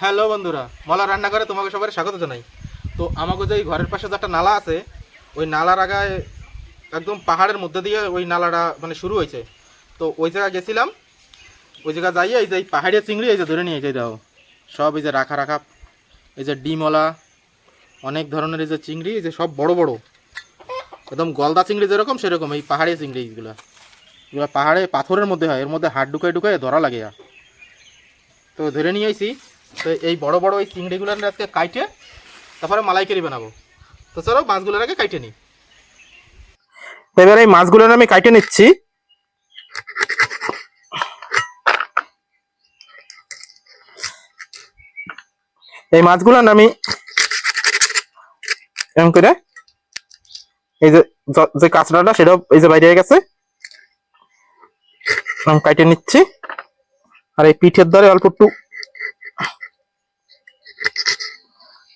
Hello বন্ধুরা, মলা রান্না করে তোমাকে সবাই স্বাগত জানাই। তো আমাকে যে ঘরের পাশে যে একটা নালা আছে, ওই নালার আগায় একদম পাহাড়ের মধ্যে দিয়ে ওই নালাটা মানে শুরু হয়েছে। তো ওই জায়গায় গেছিলাম, ওই জায়গায় যাই, এই যে এই পাহাড়িয়া চিংড়ি, এই যে ধরে নিয়ে যাই দাও সব এই যে রাখা রাখা, এই যে ডিমলা অনেক ধরনের এই যে চিংড়ি, এই যে সব বড় বড়। একদম গলদা চিংড়ি যেরকম, সেরকম এই পাহাড়ি চিংড়ি এইগুলো এগুলো পাহাড়ে, পাথরের মধ্যে হয়, এর মধ্যে হাত ঢুকায় ঢুকায় ধরা লাগে। তো ধরে নিয়ে তো এই বড় বড় ওই চিংড়িগুলো আজকে কাইটে, তারপরে মালাইকারি বানাবো। তো চলো মাছগুলোর আগে কাইটে নিই। এবার এই মাছগুলো আমি কাইটে নিচ্ছি। এই মাছগুলো আমি এরকম করে, এই যে যে কাঁচড়াটা সেটাও এই যে বাইরে গেছে কাইটে নিচ্ছি। আর এই পিঠের দ্বারে অল্প একটু এরকম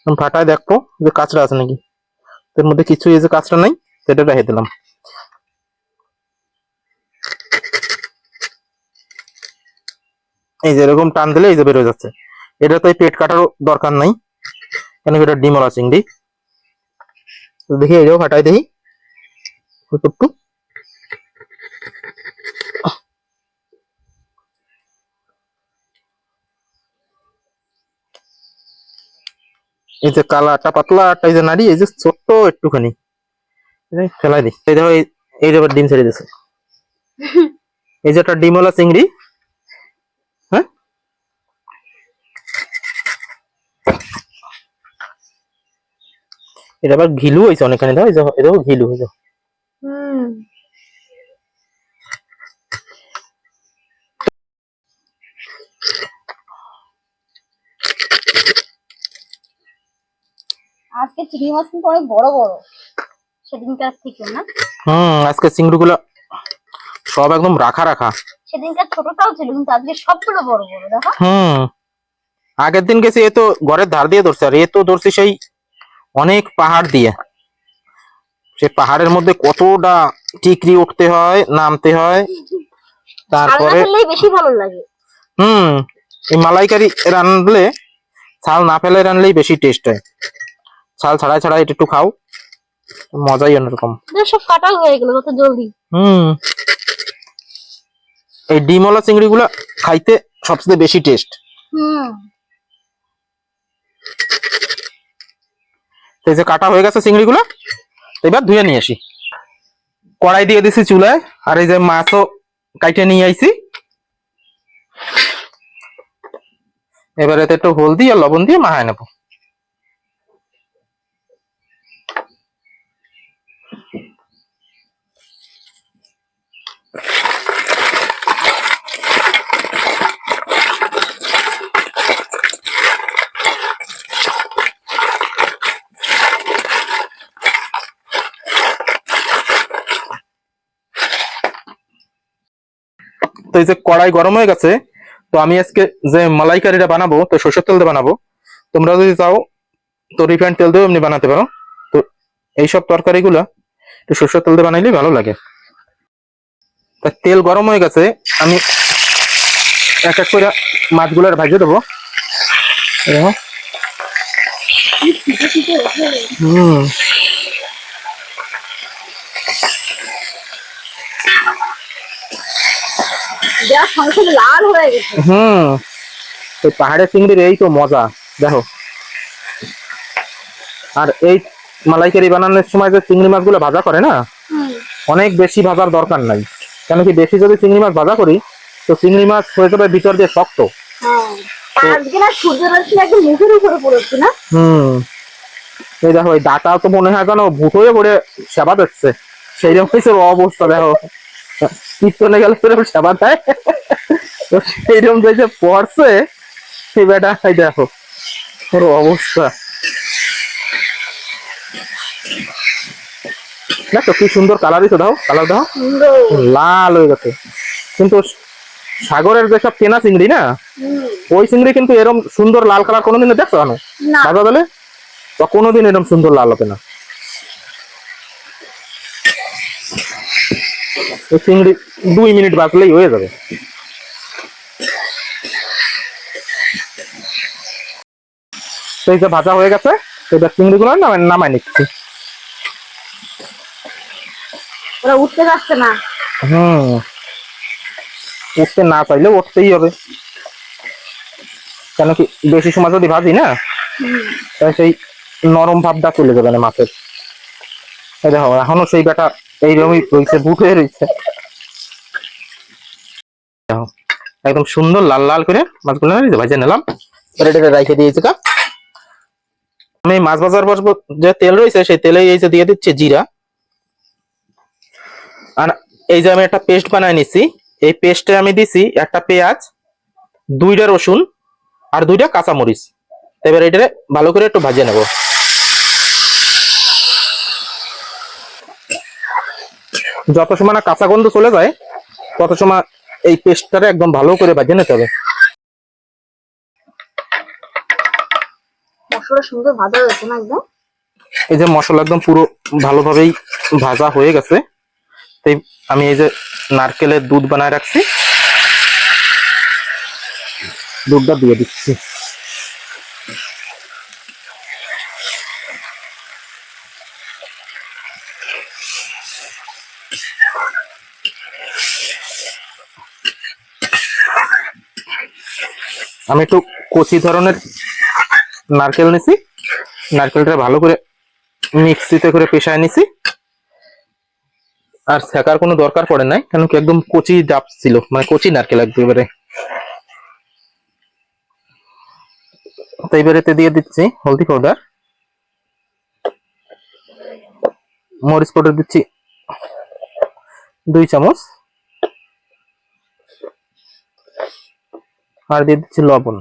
ফাটায় দেখব যে কাঁচড়া আছে নাকি। এর মধ্যে কিছু এই যে কাঁচড়া নাই, সেটা রেখে দিলাম। এই যে এরকম টান দিলে এই যে বেরোয় যাচ্ছে। এটা তো এই পেট কাটারও দরকার নাই। কেন এটা ডিমলা চিংড়ি? দেখি এটাও ফাটাই দেখি। একটু। এই যে কালাটা পাতলা একটা এই যে নাড়ি এই যে ছোট্ট একটুখানি। ফেলাই দিই। এই দেখো এই যে এবার ডিম ছেড়ে দিছে এই যে একটা ডিমওয়ালা চিংড়ি। হ্যাঁ? এটা আবার ঘিলু হয়েছে অনেকখানি দেখো এই দেখো ঘিলু হয়েছে হুম আজকে চিংড়ি মাছ কিন্তু অনেক বড় বড়। সেদিনকার থেকে না? হুম আজকে চিংড়িগুলো সব একদম রাখা রাখা। সেদিনকার ছোটটাও ছিল কিন্তু আজকে সবগুলো বড় বড় দেখো। হুম আগের দিন গেছে এ তো ঘরের ধার দিয়ে ধরছে আর এ তো ধরছি সেই অনেক পাহাড় দিয়ে। সে পাহাড়ের মধ্যে কতটা টিকরি উঠতে হয় নামতে হয় তারপরে বেশি ভালো লাগে। হুম এই মালাইকারি রানলে ছাল না ফেলে রানলেই বেশি টেস্ট হয়। ছাল ছাড়াই ছাড়াই এটা একটু খাও। মজাই অন্যরকম। সব কাটা হয়ে গেল কত জলদি। হুম। এই ডিমওয়ালা চিংড়িগুলো খাইতে সবচেয়ে বেশি টেস্ট হুম। এই যে কাটা হয়ে গেছে চিংড়িগুলো তো এবার ধুয়ে নিয়ে আসি। কড়াই দিয়ে দিছি চুলায় আর এই যে মাছও কাইটে নিয়ে আইছি। এবারে এতে একটু হলদি আর লবণ দিয়ে মাখায় নেব। তো এই যে কড়াই গরম হয়ে গেছে, তো আমি আজকে যে মালাইকারিটা বানাবো, তো সরষের তেল দিয়ে বানাবো। তোমরা যদি চাও, তো রিফাইন তেল দিয়েও এমনি বানাতে পারো। তো এইসব তরকারিগুলো একটু সরষের তেল দিয়ে বানাইলেই ভালো লাগে। তা তেল গরম হয়ে গেছে, আমি এক এক করে মাছগুলো ভাজে দেবো। হুম। লাল হয়ে গেছে। হুম এই পাহাড়ের চিংড়ির এই তো মজা দেখো। আর এই মালাইকারি বানানোর সময় যে চিংড়ি মাছগুলো ভাজা করে না অনেক বেশি ভাজার দরকার নাই। কেন কি বেশি যদি চিংড়ি মাছ ভাজা করি তো চিংড়ি মাছ হয়ে যাবে ভিতর দিয়ে শক্ত। হ্যাঁ হুম এই দেখো এই ডাটা তো মনে হয় যেন ভূত হয়ে পড়ে সেবা দিচ্ছে। সেই রকম অবস্থা দেখো। কীর্তনে গেলে সেরকম সেবা দেয় তো সেইরকম যে পড়ছে সেই বেটা এই দেখো ওর অবস্থা। দেখো কি সুন্দর কালার দিছো দাও কালার দাও। লাল হয়ে গেছে। কিন্তু সাগরের যেসব কেনা চিংড়ি না ওই চিংড়ি কিন্তু এরকম সুন্দর লাল কালার কোনোদিন দেখছ না। ভাজা দিলে কোনোদিন এরকম সুন্দর লাল হবে না। এই চিংড়ি দুই মিনিট বাঁচলেই হয়ে যাবে। এই যে ভাজা হয়ে গেছে এবার চিংড়িগুলো নামাই নামাই নিচ্ছি। ওরা উঠতে যাচ্ছে না। হুম। উঠতে না চাইলে উঠতেই হবে। কেন কি বেশি সময় যদি ভাজি না তাহলে সেই নরম ভাবটা চলে যাবে না মাছের। এই দেখো এখনও সেই বেটা এইরকমই রয়েছে বুট হয়ে রয়েছে। দেখো, একদম সুন্দর লাল লাল করে মাছগুলো ভেজে নিলাম। এটাকে রেখে দিয়েছি কা। আমি মাছ ভাজার পর যে তেল রয়েছে সেই তেলে এই যে দিয়ে দিচ্ছি জিরা। আর এই যে আমি একটা পেস্ট বানায় নিছি এই পেস্টে আমি দিছি একটা পেঁয়াজ দুইটা রসুন আর দুইটা কাঁচামরিচ। এবার এটা ভালো করে একটু ভাজে নেব। যত সময় না কাঁচা গন্ধ চলে যায় তত সময় এই পেস্টটারে একদম ভালো করে ভাজে নিতে হবে। মশলা সুন্দর ভাজা হয়েছে না একদম? এই যে মশলা একদম পুরো ভালোভাবেই ভাজা হয়ে গেছে। তাই আমি এই যে নারকেলের দুধ বানায় রাখছি। দুধটা দিয়ে দিচ্ছি। আমি একটু কচি ধরনের নারকেল নিছি। নারকেলটা ভালো করে মিক্সিতে করে পেশায় নিছি। আর ছেঁকার কোনো দরকার পড়ে নাই, কেন কি একদম কচি ডাব ছিল মানে কচি নারকেল একেবারে তো এবারেতে দিয়ে দিচ্ছি হলদি পাউডার মরিচ পাউডার দিচ্ছি দুই চামচ। আর দিয়ে দিচ্ছি লবণ।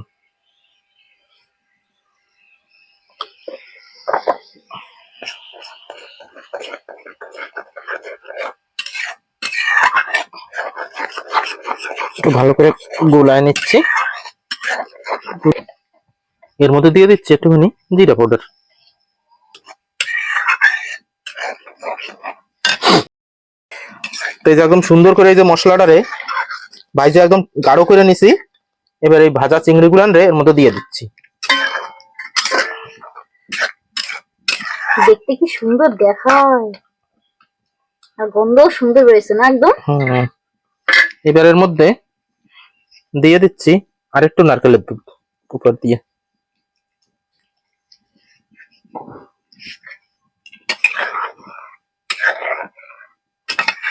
একটু ভালো করে গোলায় নিচ্ছি। এর মধ্যে দিয়ে দিচ্ছি একটুখানি জিরা পাউডার। তো এই যে একদম সুন্দর করে এই যে মশলাটারে ভাইজে একদম গাঢ় করে নিছি। এবার এই ভাজা চিংড়ি গুলান রে এর মধ্যে দিয়ে দিচ্ছি। দেখতে কি সুন্দর দেখায়। আর গন্ধও সুন্দর বেরোছে না একদম? এবার এর মধ্যে দিয়ে দিচ্ছি আর একটু নারকেলের দুধ উপর দিয়ে।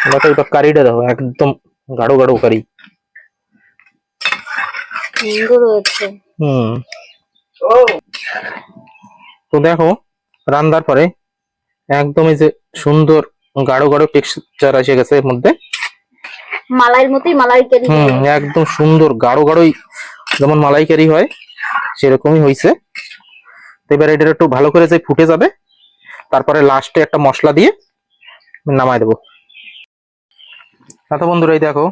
এবার কারিটা দেখো একদম গাঢ় গাঢ় কারি। সুন্দর হয়েছে হুম। তো দেখো রান্নার পরে একদম এই যে সুন্দর গাঢ় গাঢ় টেক্সচার এসে গেছে এর মধ্যে। মালাইয়ের মতোই মালাই কেরি হুম একদম সুন্দর গাঢ় গাঢ়ই যেমন মালাইকারি হয় সেরকমই হয়েছে। তো এবার এটা একটু ভালো করে যে ফুটে যাবে তারপরে লাস্টে একটা মশলা দিয়ে নামাই দেবো। তো বন্ধুরা এই দেখো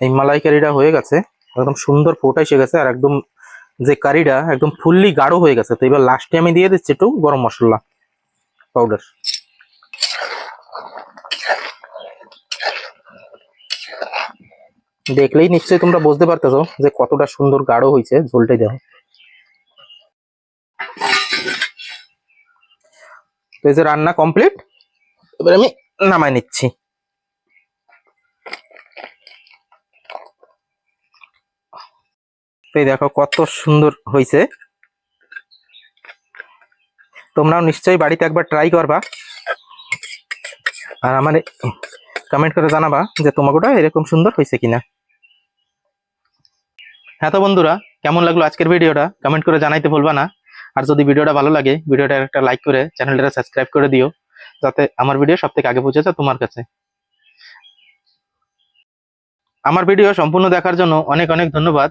এই মালাইকারিটা হয়ে গেছে। একদম সুন্দর ফোটা এসে গেছে আর একদম যে কারিটা একদম ফুললি গাঢ় হয়ে গেছে। তো এবার লাস্টে আমি দিয়ে দিচ্ছি একটু গরম মশলা পাউডার দেখলেই নিশ্চয়ই তোমরা বুঝতে পারতেছো যে কতটা সুন্দর গাঢ় হয়েছে ঝোলটাই দেখো তো এই যে রান্না কমপ্লিট এবার আমি নামাই নিচ্ছি। তো দেখো কত সুন্দর হয়েছে তোমরাও নিশ্চয়ই বাড়িতে একবার ট্রাই করবা। আর আমার কমেন্ট করে জানাবা যে তোমাকে এরকম সুন্দর হয়েছে কিনা। হ্যাঁ তো বন্ধুরা, কেমন লাগল আজকের ভিডিওটা? কমেন্ট করে জানাইতে ভুলবা না। আর যদি ভিডিওটা ভালো লাগে ভিডিওটা একটা লাইক করে চ্যানেলটা সাবস্ক্রাইব করে দিও, যাতে আমার ভিডিও সব থেকে আগে পৌঁছে যায় তোমার কাছে। আমার ভিডিও সম্পূর্ণ দেখার জন্য অনেক অনেক ধন্যবাদ।